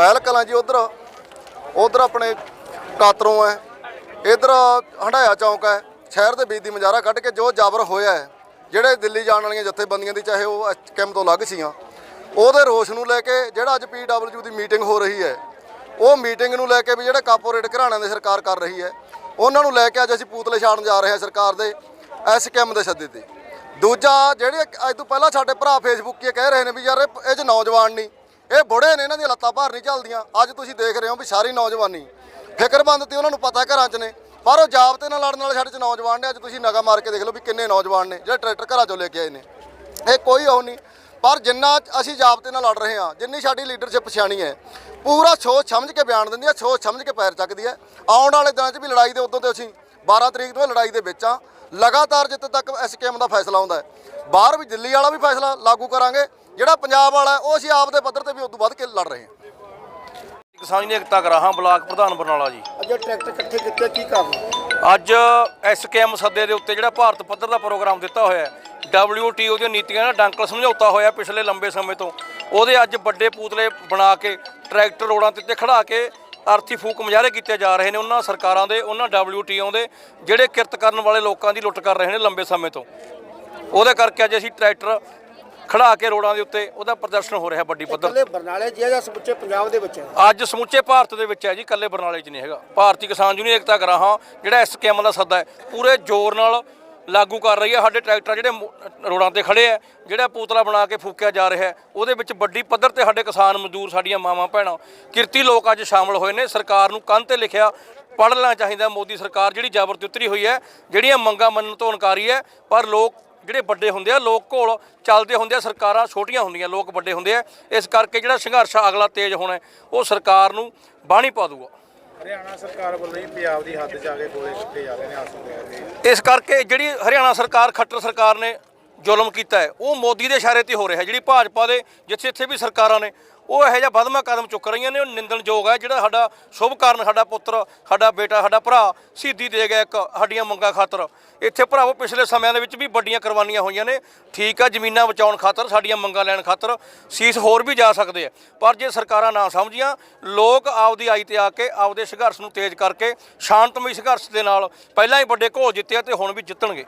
ਮਹਿਲ ਕਲਾਂ ਜੀ ਉਧਰ। ਉਧਰ ਆਪਣੇ ਕਾਤਰੋਂ ਹੈ। ਇਧਰ ਹੰਡਾਇਆ ਚੌਂਕ ਹੈ। ਸ਼ਹਿਰ ਦੇ ਵਿੱਚ ਦੀ ਮਜ਼ਾਰਾ ਕੱਢ ਕੇ ਜੋ ਜਾਬਰ ਹੋਇਆ ਹੈ, ਜਿਹੜੇ ਦਿੱਲੀ ਜਾਣ ਵਾਲੀਆਂ ਜਥੇਬੰਦੀਆਂ ਦੀ, ਚਾਹੇ ਉਹ ਐਚਕੈਮ ਤੋਂ ਅਲੱਗ ਸੀਆਂ, ਉਹਦੇ ਰੋਸ਼ ਨੂੰ ਲੈ ਕੇ ਜਿਹੜਾ ਅੱਜ ਪੀਡਬਲਯੂ ਦੀ ਮੀਟਿੰਗ ਹੋ ਰਹੀ ਹੈ, ਉਹ ਮੀਟਿੰਗ ਨੂੰ ਲੈ ਕੇ ਵੀ ਜਿਹੜੇ ਕਾਰਪੋਰੇਟ ਘਰਾਣਿਆਂ ਦੀ ਸਰਕਾਰ ਕਰ ਰਹੀ ਹੈ, ਉਹਨਾਂ ਨੂੰ ਲੈ ਕੇ ਅੱਜ ਅਸੀਂ ਪੂਤਲੇ ਛਾੜਨ ਜਾ ਰਹੇ ਹਾਂ ਸਰਕਾਰ ਦੇ ਐਸਕੈਮ ਦੇ ਸੱਦੇ ਤੇ। ਦੂਜਾ, ਜਿਹੜੇ ਅੱਜ ਤੋਂ ਪਹਿਲਾਂ ਸਾਡੇ ਭਰਾ ਫੇਸਬੁੱਕ 'ਤੇ ਕਹਿ ਰਹੇ ਨੇ ਵੀ ਯਾਰ ਇਹ 'ਚ ਨੌਜਵਾਨ ਨਹੀਂ ਇਹ ਬੁੜੇ ਨੇ ਇਹਨਾਂ ਦੀਆਂ ਲੱਤਾਂ ਭਾਰ ਨਹੀਂ ਚੱਲਦੀਆਂ। ਅੱਜ ਤੁਸੀਂ ਦੇਖ ਰਹੇ ਹੋ ਵੀ ਸਾਰੀ ਨੌਜਵਾਨੀ। ਫਿਕਰਮੰਦ ਤੇ ਉਹਨਾਂ ਨੂੰ ਪਤਾ ਘਰਾਂ 'ਚ ਨੇ। ਪਰ ਉਹ ਜਾਬਤੇ ਨਾਲ ਲੜਨ ਵਾਲੇ ਸਾਡੇ 'ਚ ਨੌਜਵਾਨ ਨੇ। ਅੱਜ ਤੁਸੀਂ ਨਗਾ ਮਾਰ ਕੇ ਦੇਖ ਲਓ ਵੀ ਕਿੰਨੇ ਨੌਜਵਾਨ ਨੇ, ਜਿਹੜੇ ਟਰੈਕਟਰ ਘਰਾਂ 'ਚੋਂ ਲੈ ਕੇ ਆਏ ਨੇ। ਇਹ ਕੋਈ ਉਹ ਨਹੀਂ। ਪਰ ਜਿੰਨਾ ਅਸੀਂ ਜਾਬਤੇ ਨਾਲ ਲੜ ਰਹੇ ਹਾਂ, ਜਿੰਨੀ ਸਾਡੀ ਲੀਡਰਸ਼ਿਪ ਸਿਆਣੀ ਹੈ, ਪੂਰਾ ਸੋਚ ਸਮਝ ਕੇ ਬਿਆਨ ਦਿੰਦੀ ਹੈ, ਸੋਚ ਸਮਝ ਕੇ ਪੈਰ ਚੱਕਦੀ ਹੈ। ਆਉਣ ਵਾਲੇ ਦਿਨਾਂ 'ਚ ਵੀ ਲੜਾਈ ਦੇ ਉਦੋਂ ਤੇ ਅਸੀਂ 12 ਤਰੀਕ ਨੂੰ ਇਹ ਲੜਾਈ ਦੇ ਵਿੱਚ ਆ ਲਗਾਤਾਰ ਜਿੱਥੇ ਤੱਕ ਐਸਕੇਐਮ ਦਾ ਫੈਸਲਾ ਆਉਂਦਾ ਹੈ। ਬਾਹਰ ਵੀ ਦਿੱਲੀ ਵਾਲਾ ਵੀ ਫੈਸਲਾ ਲਾਗੂ ਕਰਾਂਗੇ। ਜਿਹੜਾ ਪੰਜਾਬ ਵਾਲਾ ਉਹ ਅਸੀਂ ਆਪ ਦੇ ਪੱਧਰ ਤੇ ਵੀ ਉਦੋਂ ਵੱਧ ਕੇ ਲੜ ਰਹੇ ਹਾਂ। ਕਿਸਾਨ ਨੇ ਏਕਤਾ ਕਰਾਹਾਂ ਬਲਾਕ ਪ੍ਰਧਾਨ ਬਰਨਾਲਾ ਜੀ। ਅੱਜ ਟਰੈਕਟਰ ਇਕੱਠੇ ਕੀਤੇ ਕੀ ਕਾਰਨ? ਅੱਜ ਐਸਕੇਐਮ ਸੱਦੇ ਦੇ ਉੱਤੇ ਜਿਹੜਾ ਭਾਰਤ ਪੱਧਰ ਦਾ ਪ੍ਰੋਗਰਾਮ ਦਿੱਤਾ ਹੋਇਆ ਹੈ WTO ਦੀਆਂ ਨੀਤੀਆਂ ਦਾ ਡੰਕਲ ਸਮਝੌਤਾ ਹੋਇਆ ਪਿਛਲੇ ਲੰਬੇ ਸਮੇਂ ਤੋਂ। ਉਹਦੇ ਅੱਜ ਵੱਡੇ ਪੂਤਲੇ ਬਣਾ ਕੇ ਟਰੈਕਟਰ ਰੋਡਾਂ ਤੇ ਉੱਤੇ ਖੜਾ ਕੇ ਅਰਥੀ ਫੂਕ ਮੁਜ਼ਾਹਰੇ ਕੀਤੇ ਜਾ ਰਹੇ ਨੇ ਉਹਨਾਂ ਸਰਕਾਰਾਂ ਦੇ ਉਹਨਾਂ WTO ਦੇ ਜਿਹੜੇ ਕਿਰਤ ਕਰਨ ਵਾਲੇ ਲੋਕਾਂ ਦੀ ਲੁੱਟ ਕਰ ਰਹੇ ਨੇ ਲੰਬੇ ਸਮੇਂ ਤੋਂ। ਉਹਦੇ ਕਰਕੇ ਅੱਜ ਅਸੀਂ ਟਰੈਕਟਰ ਖੜਾ ਕੇ ਰੋਡਾਂ ਦੇ ਉੱਤੇ ਉਹਦਾ ਪ੍ਰਦਰਸ਼ਨ ਹੋ ਰਿਹਾ ਵੱਡੀ ਪੱਧਰ। ਇਕੱਲੇ ਬਰਨਾਲੇ ਜ਼ਿਲ੍ਹੇ ਜਾਂ ਸਮੁੱਚੇ ਪੰਜਾਬ ਦੇ ਵਿੱਚ ਹੈ ਅੱਜ ਸਮੁੱਚੇ ਭਾਰਤ ਦੇ ਵਿੱਚ ਹੈ ਜੀ ਇਕੱਲੇ ਬਰਨਾਲੇ 'ਚ ਨਹੀਂ ਹੈਗਾ। ਭਾਰਤੀ ਕਿਸਾਨ ਯੂਨੀਅਨ ਏਕਤਾ ਕਰਾਹਾਂ ਜਿਹੜਾ ਐਸਕੇਐਮ ਦਾ ਸੱਦਾ ਹੈ ਪੂਰੇ ਜ਼ੋਰ ਨਾਲ ਲਾਗੂ ਕਰ ਰਹੀ ਹੈ। ਸਾਡੇ ਟਰੈਕਟਰ ਜਿਹੜੇ ਰੋਡਾਂ ਤੇ ਖੜੇ ਆ, ਜਿਹੜਾ ਪੂਤਲਾ ਬਣਾ ਕੇ ਫੂਕਿਆ ਜਾ ਰਿਹਾ ਉਹਦੇ ਵਿੱਚ ਵੱਡੀ ਪੱਧਰ ਤੇ ਸਾਡੇ ਕਿਸਾਨ ਮਜ਼ਦੂਰ, ਸਾਡੀਆਂ ਮਾਵਾਂ, ਭੈਣਾਂ, ਕਿਰਤੀ ਲੋਕ ਅੱਜ ਸ਼ਾਮਲ ਹੋਏ ਨੇ। ਸਰਕਾਰ ਨੂੰ ਕੰਨ ਤੇ ਲਿਖਿਆ ਪੜ੍ਹਨਾ ਚਾਹੀਦਾ ਮੋਦੀ ਸਰਕਾਰ ਜਿਹੜੀ ਜ਼ਬਰ ਤੇ ਉਤਰੀ ਹੋਈ ਹੈ, ਜਿਹੜੀਆਂ ਮੰਗਾਂ ਮੰਨਣ ਤੋਂ ਇਨਕਾਰੀ ਹੈ, ਪਰ ਲੋਕ ਜਿਹੜੇ ਵੱਡੇ ਹੁੰਦੇ ਆ, ਲੋਕ ਘੋਲ ਚੱਲਦੇ ਹੁੰਦੇ ਆ, ਸਰਕਾਰਾਂ ਛੋਟੀਆਂ ਹੁੰਦੀਆਂ, ਲੋਕ ਵੱਡੇ ਹੁੰਦੇ ਆ। ਇਸ ਕਰਕੇ ਜਿਹੜਾ ਸੰਘਰਸ਼ ਅਗਲਾ ਤੇਜ਼ ਹੋਣਾ ਉਹ ਸਰਕਾਰ ਨੂੰ ਬਾਣੀ ਪਾ ਦੂਗਾ ਹਰਿਆਣਾ ਸਰਕਾਰ ਵੱਲੋਂ ਹੀ ਪੰਜਾਬ ਦੀ ਹੱਦ 'ਚ ਆ ਕੇ ਗੋਲੇ ਸੁੱਟੇ ਜਾ ਰਹੇ ਨੇ, ਆਸੂ ਦੇ ਇਸ ਕਰਕੇ ਜਿਹੜੀ ਹਰਿਆਣਾ ਸਰਕਾਰ, ਖੱਟਰ ਸਰਕਾਰ ਨੇ ਜ਼ੁਲਮ ਕੀਤਾ ਹੈ। ਉਹ ਮੋਦੀ ਦੇ ਇਸ਼ਾਰੇ ਤੇ ਹੋ ਰਿਹਾ ਜਿਹੜੀ ਭਾਜਪਾ ਦੇ ਜਿੱਥੇ ਇੱਥੇ ਵੀ ਸਰਕਾਰਾਂ ਨੇ, ਉਹ ਇਹੋ ਜਿਹਾ ਵਧਮਾ ਕਦਮ ਚੁੱਕ ਰਹੀਆਂ ਨੇ। ਉਹ ਨਿੰਦਣਯੋਗ ਹੈ। ਜਿਹੜਾ ਸਾਡਾ ਸ਼ੁਭ ਕਾਰਨ ਸਾਡਾ ਪੁੱਤਰ, ਸਾਡਾ ਬੇਟਾ, ਸਾਡਾ ਭਰਾ ਸ਼ਹੀਦੀ ਦੇ ਗਿਆ ਇੱਕ ਸਾਡੀਆਂ ਮੰਗਾਂ ਖਾਤਰ। ਇੱਥੇ ਭਰਾਵੋ, ਪਿਛਲੇ ਸਮਿਆਂ ਦੇ ਵਿੱਚ ਵੀ ਵੱਡੀਆਂ ਕੁਰਬਾਨੀਆਂ ਹੋਈਆਂ ਨੇ। ਠੀਕ ਆ, ਜ਼ਮੀਨਾਂ ਬਚਾਉਣ ਖਾਤਰ, ਸਾਡੀਆਂ ਮੰਗਾਂ ਲੈਣ ਖਾਤਰ ਸੀਸ ਹੋਰ ਵੀ ਜਾ ਸਕਦੇ ਆ। ਪਰ ਜੇ ਸਰਕਾਰਾਂ ਨਾ ਸਮਝੀਆਂ, ਲੋਕ ਆਪਦੀ ਆਈ ਤੇ ਆ ਕੇ, ਆਪਦੇ ਸੰਘਰਸ਼ ਨੂੰ ਤੇਜ਼ ਕਰਕੇ, ਸ਼ਾਂਤਮਈ ਸੰਘਰਸ਼ ਦੇ ਨਾਲ ਪਹਿਲਾਂ ਹੀ ਵੱਡੇ ਘੋਲ ਜਿੱਤੇ ਆ ਤੇ ਹੁਣ ਵੀ ਜਿੱਤਣਗੇ।